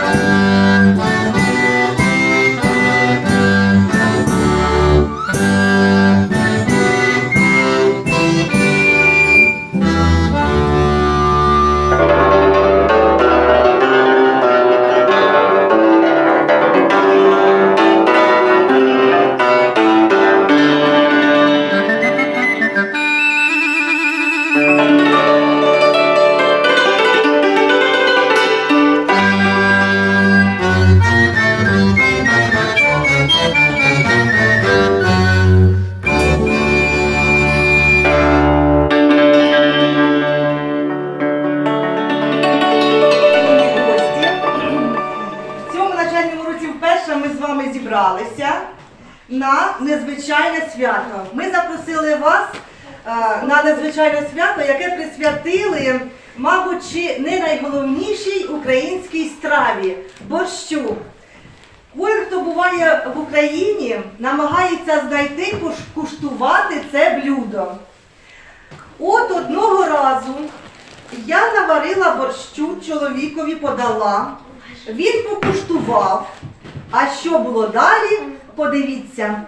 Bye. На незвичайне свято. Ми запросили вас е, на незвичайне свято, яке присвятили, мабуть, чи не найголовнішій українській страві борщу. Кожен, хто буває в Україні, намагається знайти куштувати це блюдо. От одного разу я наварила борщу, чоловікові подала, він покуштував. А що було далі? Подивіться.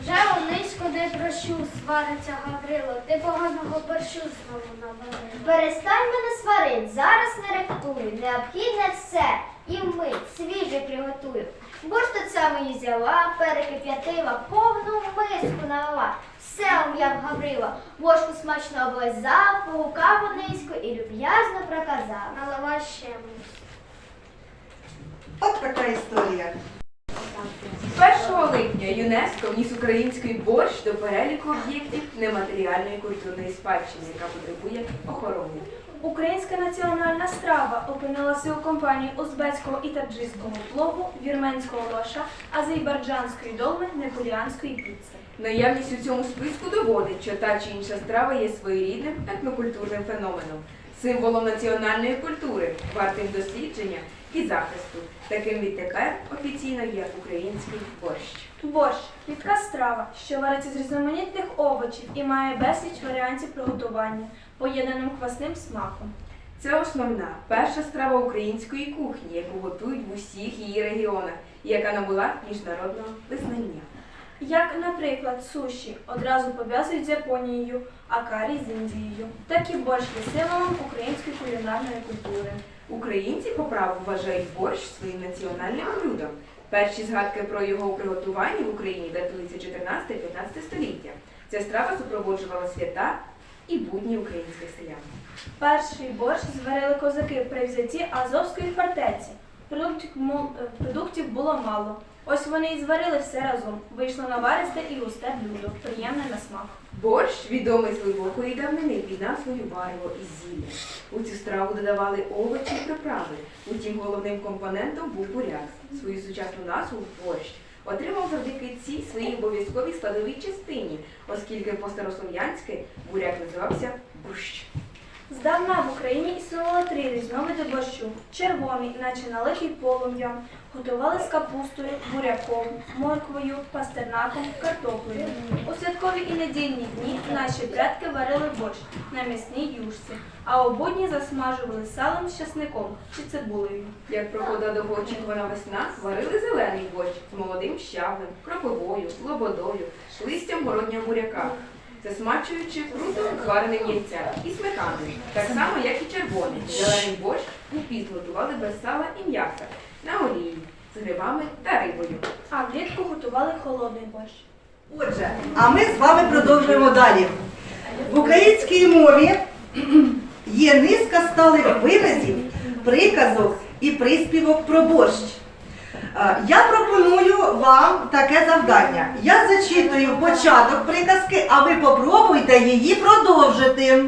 Вже унизько не прощу, свариться Гаврило, ти поганого борщу знову наварив. Перестань мене сварить, зараз не ректую, необхідне все, і вмить свіже приготую. Борщ тут саме і взяла, перекип'ятила, повну миску налила. Все ум'яв Гаврила, ложку смачно облизав, погукав низько і люб'язно проказав. Налива ще миску. От така історія. 1 липня ЮНЕСКО вніс український борщ до переліку об'єктів нематеріальної культурної спадщини, яка потребує охорони. Українська національна страва опинилася у компанії узбецького і таджикського плову, вірменського лоша, азербайджанської долми, неполіанської піци. Наявність у цьому списку доводить, що та чи інша страва є своєрідним етнокультурним феноменом, символом національної культури, вартим дослідження і захисту. Таким відтепер офіційно є український борщ. Борщ рідка страва, що вариться з різноманітних овочів і має безліч варіантів приготування, поєднаним квасним смаком. Це основна перша страва української кухні, яку готують в усіх її регіонах, і яка набула міжнародного визнання. Як, наприклад, суші одразу пов'язують з Японією, а карі з Індією. Так і борщ є символом української кулінарної культури. Українці по праву вважають борщ своїм національним блюдом. Перші згадки про його приготування в Україні датуються 14-15 століття. Ця страва супроводжувала свята і будні українських селян. Перший борщ зварили козаки при взятті Азовської фортеці. Е, продуктів було мало. Ось вони і зварили все разом. Вийшло наваристе і густе блюдо, приємне на смак. Борщ відомий з глибокої давнини під назвою варево із зілля. У цю страву додавали овочі і приправи. Утім, головним компонентом був буряк. Свою сучасну назву борщ отримав завдяки цій своїй обов'язковій складовій частині, оскільки по-старослов'янськи буряк називався борщ. Здавна в Україні існувало три різновиди борщу. Червоний, наче налитий полум'ям, готували з капустою, буряком, морквою, пастернаком, картоплею. У святкові і недільні дні наші предки варили борщ на м'ясній юшці, а у будні засмажували салом з часником чи цибулею. Як проходила довгоочікувана весна, варили зелений борщ з молодим щавлем, кропивою, лободою, листям городнього буряка, засмачуючи круто звареним яйцем і сметаною, так само, як і червоний. Зелений борщ у піст готували без сала і м'яса, на олії, з грибами та рибою. А влітку готували холодний борщ. Отже, а ми з вами продовжуємо далі. В українській мові є низка сталих виразів, приказок і приспівок про борщ. Е, Я пропоную вам таке завдання. Я зачитую початок приказки, а ви попробуйте її продовжити.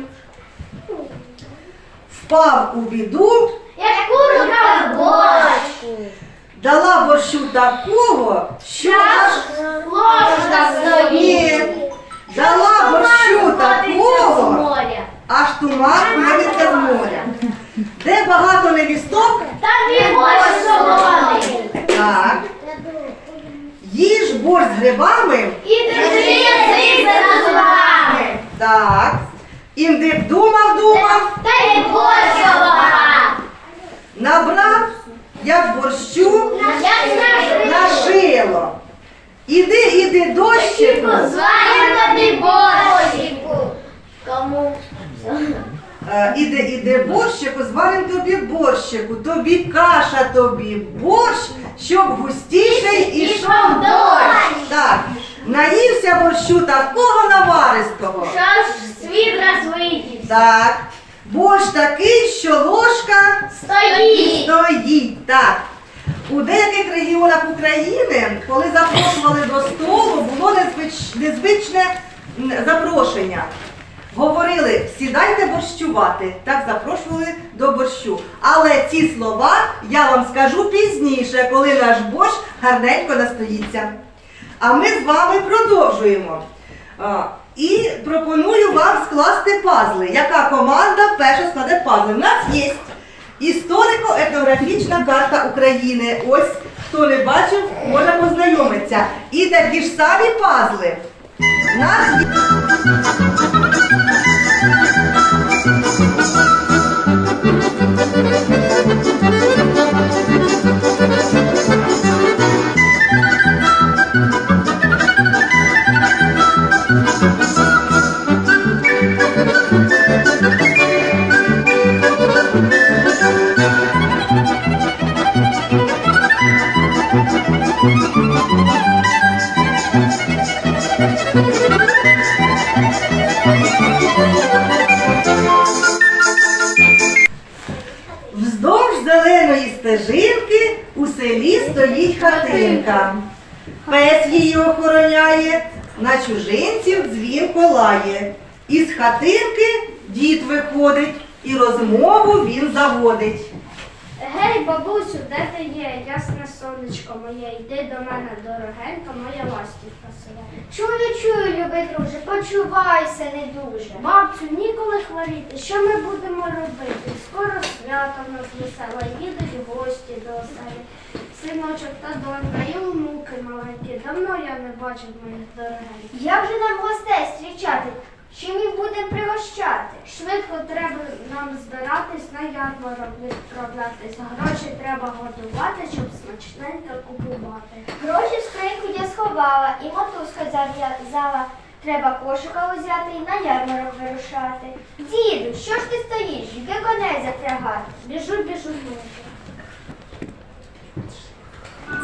Впав у біду, Як курка в борщ, дала борщу такого, що аж ложка стоїть. дала борщу такого. Аж туман вилиться з моря. Де багато невісток, Там і борщ солоний. так. Їж борщ з грибами, І держи язик за зубами. так. Індик думав, думав, Та й борщова! Набрав, як борщу, нажило. Іди, іди, дощику. Зваємо тобі борщику. Кому? Іде, іде борщику, зварим тобі борщику, тобі каша, тобі борщ, щоб густіший ішов дощ. Так, наївся борщу такого наваристого. Що ж світ розвидів? Так, борщ такий, що ложка Стоїть! стоїть. Так. У деяких регіонах України, коли запрошували до столу, було незвич- незвичне запрошення. Говорили, сідайте борщувати. Так запрошували до борщу. Але ці слова я вам скажу пізніше, коли наш борщ гарненько настоїться. А ми з вами продовжуємо. І пропоную вам скласти пазли. Яка команда перша складе пазли? У нас є історико-етнографічна карта України. Ось хто не бачив, може познайомитися. І такі ж самі пазли. Нас є хатинка. Пес її охороняє, на чужинців дзвінко лає. Із хатинки дід виходить і розмову він заводить. Гей, бабусю, де ти є? Ясне сонечко моє, йди до мене, дорогенька, моя ластівка своя. Чую, чую, любий друже, почувайся не дуже. Бабцю, ніколи хворіти, що ми будемо робити? Скоро свято в нас веселе, їдуть гості до оселі. Синочок та донька і онуки маленькі. Давно я не бачив моїх дорогеньких. Як же нам гостей зустрічати? Чим їх будемо пригощати? Швидко треба нам збиратись на ярмарок відправлятись. Гроші треба готувати, щоб смачненько купувати. Гроші в скриньку я сховала, і мотузка зав'язала. Треба кошика узяти і на ярмарок вирушати. Діду, що ж ти стоїш? Йди коней запрягати. Біжу, біжу, внуки.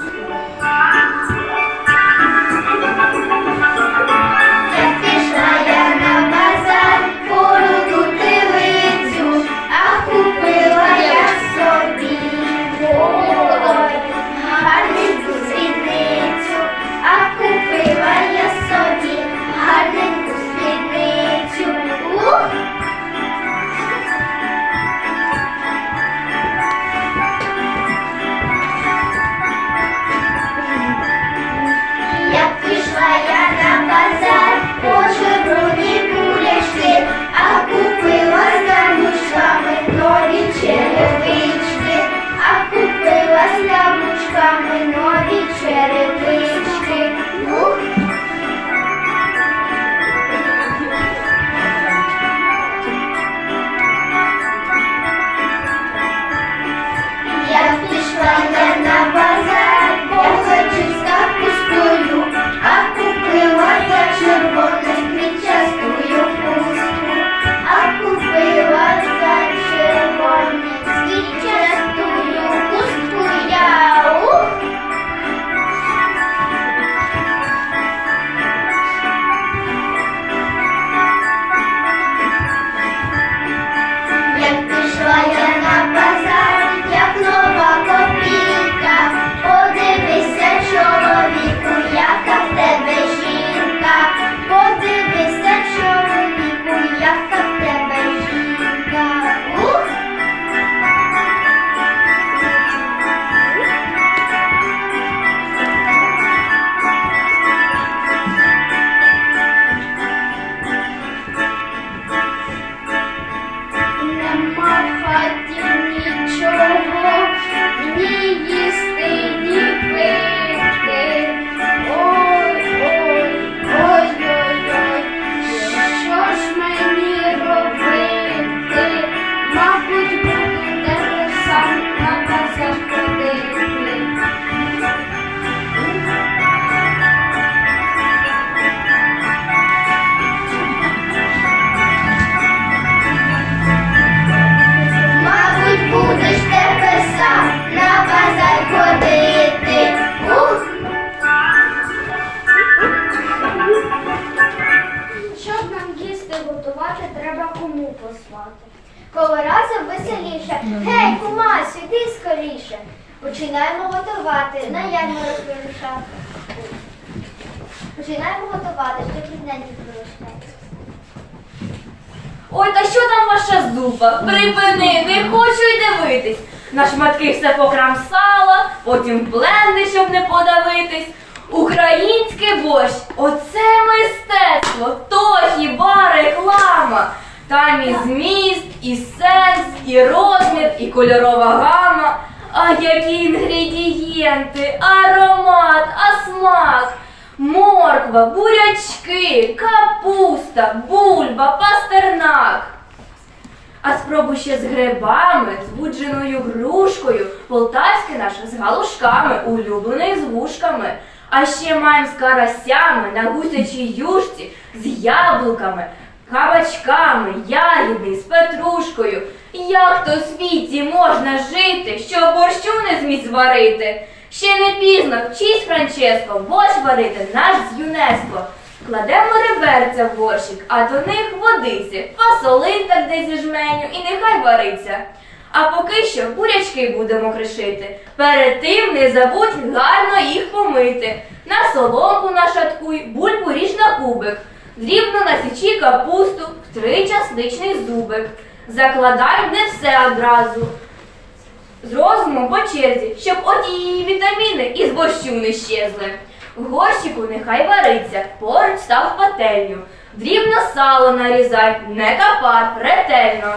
Thank you. Гей, кумасю, іди скоріше. Починаємо готувати, на ярмарок вирушати. Починаємо готувати, щоб рідненькі приростати. Ой, та що там ваша зупа? Припини, не хочу й дивитись. На шматки все покрамсала, потім бленди, щоб не подавитись. Український борщ оце мистецтво, то хіба реклама. Там і зміст, і сенс, і розмір, і кольорова гама. А які інгредієнти, аромат, а смак. Морква, бурячки, капуста, бульба, пастернак. А спробуй ще з грибами, з будженою грушкою, полтавське наше з галушками, улюблений з вушками. А ще маємо з карасями на гусячій юшці, з яблуками, кабачками, ягідний, з петрушкою. Як то в світі можна жити, що борщу не зміг зварити? Ще не пізно, вчись, Франческо, борщ варити наш з ЮНЕСКО. Кладемо реберця в борщик, а до них водиці, фасолин так де зі жменю і нехай вариться. А поки що бурячки будемо кришити. Перед тим не забудь гарно їх помити. На соломку нашаткуй, бульбу ріж на кубик. Дрібно насічи капусту, в три часничний зубик. Закладай не все одразу. З розумом по черзі, щоб от її вітаміни із борщу не щезли. В горщику нехай вариться, поруч став пательню. Дрібно сало нарізай, не капар, ретельно.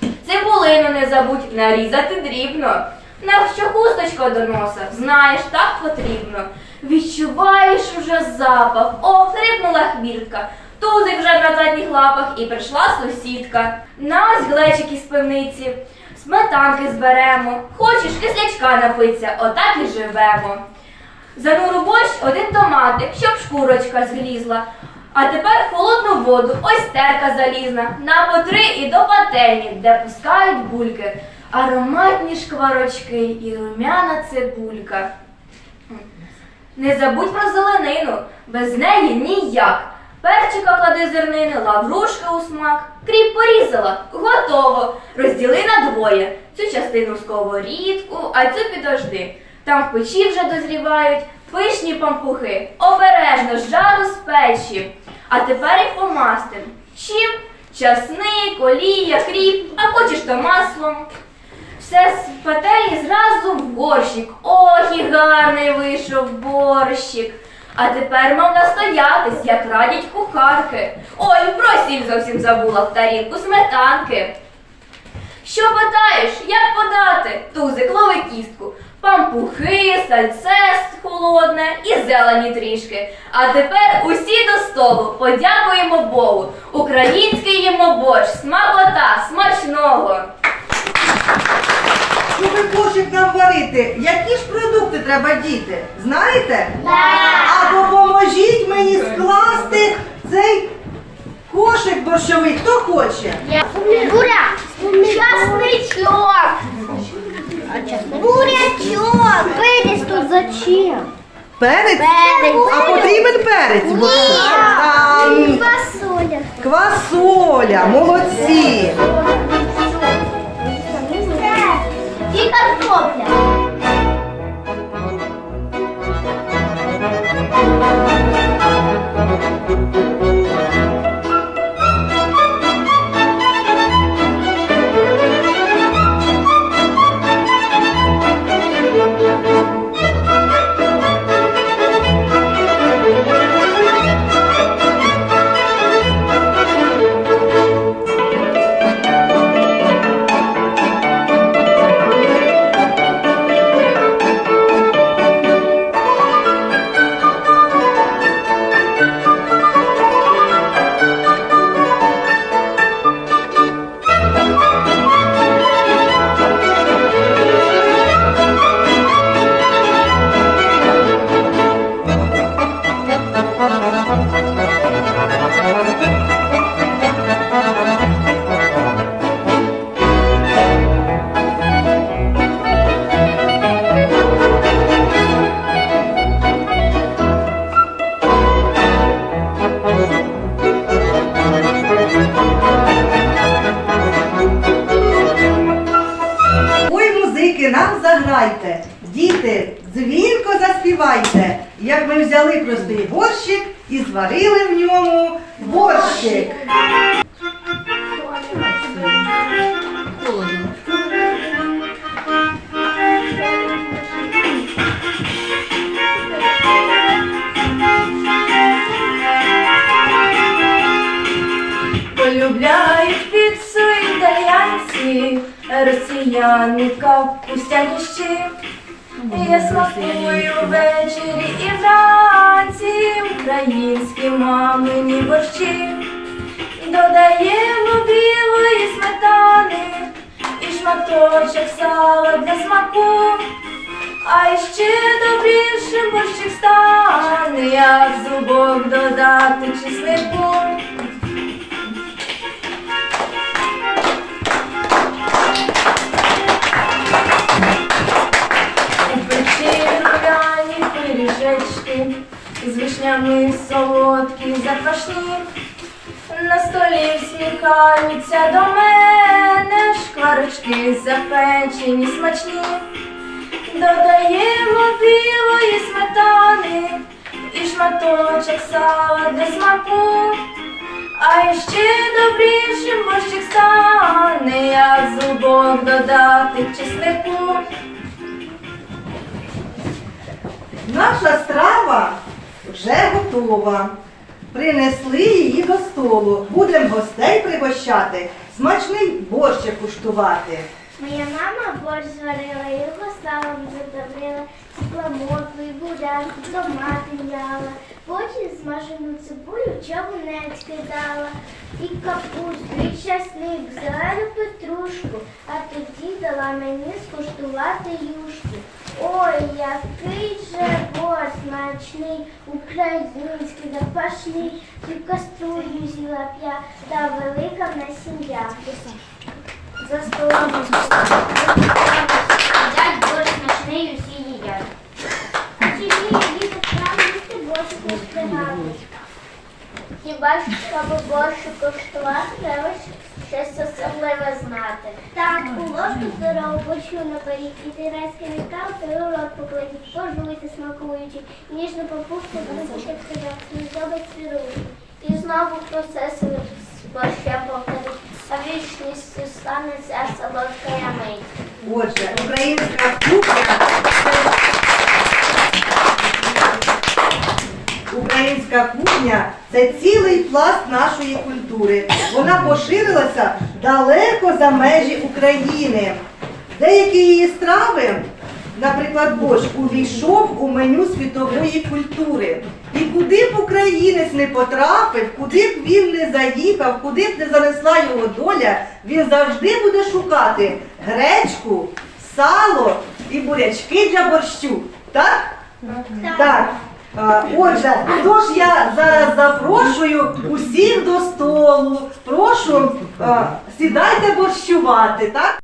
Цибулину не забудь нарізати дрібно. На що хусточка до носа, знаєш, так потрібно. Відчуваєш уже запах, о, хрипнула хвіртка. Тузик вже на задніх лапах і прийшла сусідка. На ось глечик із пивниці, сметанки зберемо. Хочеш кислячка напиться, отак і живемо. Зануру борщ один томатик, щоб шкурочка зглізла. А тепер холодну воду, ось терка залізна, на по три і до пательні, де пускають бульки, ароматні шкварочки і румяна цибулька. Не забудь про зеленину, без неї ніяк. Перчика клади зернини, лаврушка у смак, кріп порізала, готово. Розділи на двоє. Цю частину сковорідку, а цю підожди. Там в печі вже дозрівають пишні пампухи, обережно з жару з печі. А тепер їх помастим. Чим? Часник, олія, хліб, а хочеш то маслом. Все з пательні зразу в борщик. Ох, і гарний вийшов борщик. А тепер мав настоятись, як радять кухарки. Ой, про сіль зовсім забула в тарілку сметанки. Що питаєш, як подати? Тузик, лови кістку. Пампухи, сальце холодне і зелені трішки. А тепер усі до столу подякуємо Богу. Український їмо борщ, смакота, смачного. Щоб кошик нам варити, які ж продукти треба діти? Знаєте? А допоможіть мені скласти цей кошик борщовий. Хто хоче? Буря! Часничок! Бурячок! Перець тут зачем? Перець? Перець. А потрібен перець? борщу? А, м, Фасоля. Квасоля, молодці. І картопля. Полюбляють піцу італійці, росіяни капустяні щі. Я смакую ввечері і вранці українські мамині борщі. Додаємо білої сметани і шматочок сала для смаку. А ще добрішим борщик стане, як зубок додати чеснику. Солодкі. На столі всміхаються до мене, шкварочки запечені смачні. Додаємо білої сметани і шматочок сала для смаку. А ще добрішим борщик стане, як зубок додати чеснику. Наша страва вже готова. Принесли її до столу. Будемо гостей пригощати, смачний борщ куштувати. Моя мама борщ зварила, його салом задавила, і буряк, томати м'яла. Потім смажену цибулю в кидала, і капусту, і часник, зелену петрушку, а тоді дала мені скуштувати юшку. Ой, який же борщ смачний, український, запашний, і каструлю з'їла б я, та велика в сім'я. За столом їдять борщ смачний, усі їдять. Чи вміє діти прямо їсти борщ не встигати? Ж, щоб борщу коштувати, треба щось особливе знати. Так, у ложку здорову борщу наперіть, і тирецький метал, той у рот покладіть, пожуйте смакуючи, ніжну попустку висушить себе, здобить свіруючи. І знову процес з борща повторить, а вічністю станеться солодка мить. Отже, українська кухня. Українська кухня це цілий пласт нашої культури. Вона поширилася далеко за межі України. Деякі її страви, наприклад, борщ, увійшов у меню світової культури. І куди б українець не потрапив, куди б він не заїхав, куди б не занесла його доля, він завжди буде шукати гречку, сало і бурячки для борщу. Так? Так. А, Отже, тож я запрошую усіх до столу. Прошу, сідайте борщувати, так?